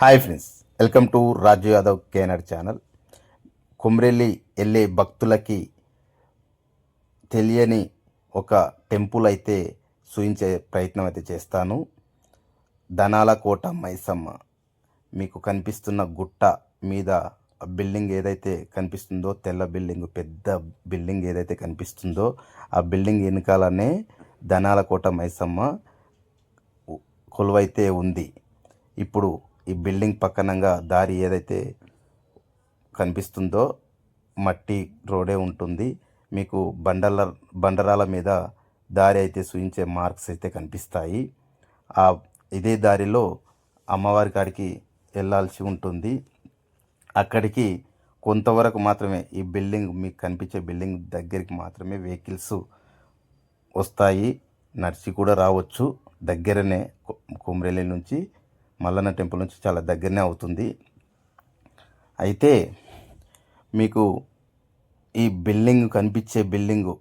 Hi friends welcome to Raju Yadav కేనర్ channel. కుమ్రెల్లి వెళ్ళే భక్తులకి తెలియని ఒక టెంపుల్ అయితే సూచించే ప్రయత్నం అయితే చేస్తాను. ధనాల కోట మైసమ్మ. మీకు కనిపిస్తున్న గుట్ట మీద ఆ బిల్డింగ్ ఏదైతే కనిపిస్తుందో తెల్ల బిల్డింగ్ పెద్ద బిల్డింగ్ ఏదైతే కనిపిస్తుందో ఆ బిల్డింగ్ వెనకాలనే ధనాల కోట మైసమ్మ కొలువైతే ఉంది. ఇప్పుడు ఈ బిల్డింగ్ పక్కనంగా దారి ఏదైతే కనిపిస్తుందో మట్టి రోడే ఉంటుంది. మీకు బండల బండరాల మీద దారి అయితే సూచించే మార్క్స్ అయితే కనిపిస్తాయి. ఆ ఇదే దారిలో అమ్మవారి కాడికి వెళ్ళాల్సి ఉంటుంది. అక్కడికి కొంతవరకు మాత్రమే ఈ బిల్డింగ్ మీకు కనిపించే బిల్డింగ్ దగ్గరికి మాత్రమే వెహికల్స్ వస్తాయి. నడిచి కూడా రావచ్చు. దగ్గరనే కు- కుమ్రెల్లి నుంచి మల్లన్న టెంపుల్ నుంచి చాలా దగ్గరనే అవుతుంది. అయితే మీకు ఈ బిల్డింగ్ కనిపించే బిల్డింగ్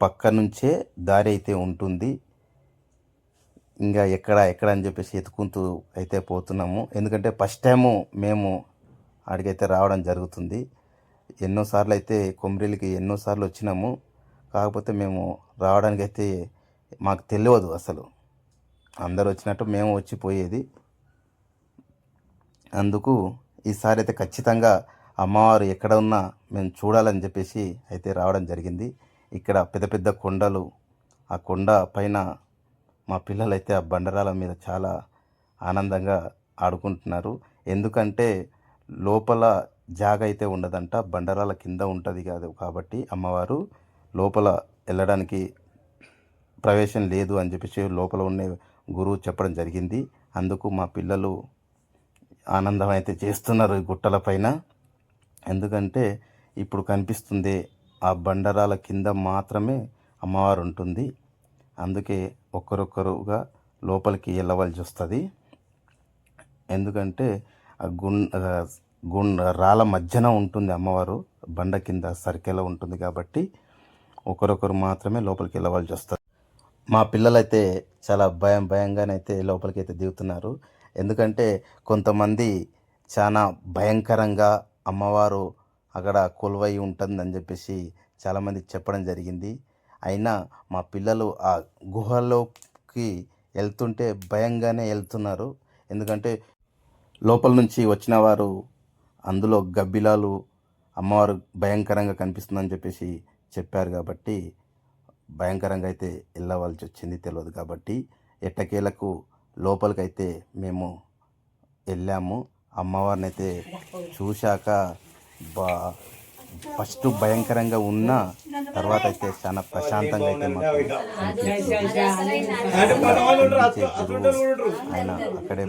పక్క నుంచే దారి అయితే ఉంటుంది. ఇంకా ఎక్కడ ఎక్కడ అని చెప్పేసి ఎత్తుకుంటూ అయితే పోతున్నాము. ఎందుకంటే ఫస్ట్ టైము మేము అడిగైతే రావడం జరుగుతుంది. ఎన్నోసార్లు అయితే కొమ్రిలికి ఎన్నోసార్లు వచ్చినాము. కాకపోతే మేము రావడానికి అయితే మాకు తెలియదు అసలు. అందరు వచ్చినట్టు మేము వచ్చి పోయేది. అందుకు ఈసారి అయితే ఖచ్చితంగా అమ్మవారు ఎక్కడ ఉన్నా మేము చూడాలని చెప్పేసి అయితే రావడం జరిగింది. ఇక్కడ పెద్ద పెద్ద కొండలు ఆ కొండ పైన మా పిల్లలు అయితే ఆ బండరాల మీద చాలా ఆనందంగా ఆడుకుంటున్నారు. ఎందుకంటే లోపల జాగ అయితే ఉండదంట బండరాల కింద ఉంటుంది కాదు కాబట్టి అమ్మవారు లోపల వెళ్ళడానికి ప్రవేశం లేదు అని చెప్పేసి లోపల ఉండే గురువు చెప్పడం జరిగింది. అందుకు మా పిల్లలు ఆనందం అయితే చేస్తున్నారు ఈ గుట్టల పైన. ఎందుకంటే ఇప్పుడు కనిపిస్తుంది ఆ బండరాల కింద మాత్రమే అమ్మవారు ఉంటుంది అందుకే ఒక్కరొక్కరుగా లోపలికి వెళ్ళవలసి వస్తుంది. ఎందుకంటే ఆ గుండ్ గుండ్ రాళ్ళ మధ్యన ఉంటుంది అమ్మవారు. బండ కింద సరికెలా ఉంటుంది కాబట్టి ఒకరొకరు మాత్రమే లోపలికి వెళ్ళవలసి వస్తుంది. మా పిల్లలైతే చాలా భయం భయంగానైతే లోపలికి అయితే దిగుతున్నారు. ఎందుకంటే కొంతమంది చాలా భయంకరంగా అమ్మవారు అక్కడ కొలువై ఉంటుందని చెప్పేసి చాలామంది చెప్పడం జరిగింది. అయినా మా పిల్లలు ఆ గుహలోకి వెళ్తుంటే భయంగానే వెళ్తున్నారు. ఎందుకంటే లోపల నుంచి వచ్చిన వారు అందులో గబ్బిలాలు అమ్మవారు భయంకరంగా కనిపిస్తుందని చెప్పేసి చెప్పారు కాబట్టి భయంకరంగా అయితే వెళ్ళవలసి వచ్చింది తెలియదు కాబట్టి ఎట్టకేలకు లోపలికైతే మేము వెళ్ళాము అమ్మవారిని అయితే చూశాక బా ఫస్ట్ భయంకరంగా ఉన్న తర్వాత అయితే చాలా ప్రశాంతంగా అయితే మాకు ఆయన అక్కడే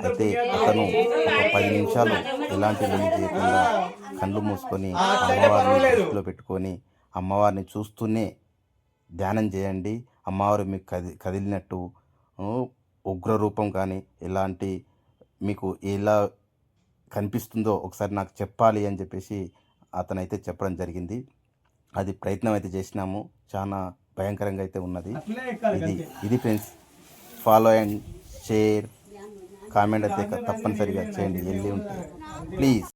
అయితే అతను ఒక పది నిమిషాలు ఎలాంటి లొల్లి చేయకుండా కళ్ళు మూసుకొని అమ్మవారిని దృష్టిలో పెట్టుకొని అమ్మవారిని చూస్తూనే ధ్యానం చేయండి అమ్మవారు మీకు కది కదిలినట్టు ఊ, ఉగ్ర రూపం కానీ ఎలాంటి మీకు ఎలా కనిపిస్తుందో ఒకసారి నాకు చెప్పాలి అని చెప్పేసి అతనైతే చెప్పడం జరిగింది. అది ప్రయత్నం అయితే చేసినాము. చాలా భయంకరంగా అయితే ఉన్నది. ఇది ఇది friends follow and share comment అయితే తప్పనిసరిగా చేయండి. వెళ్ళి ఉంటే. ప్లీజ్.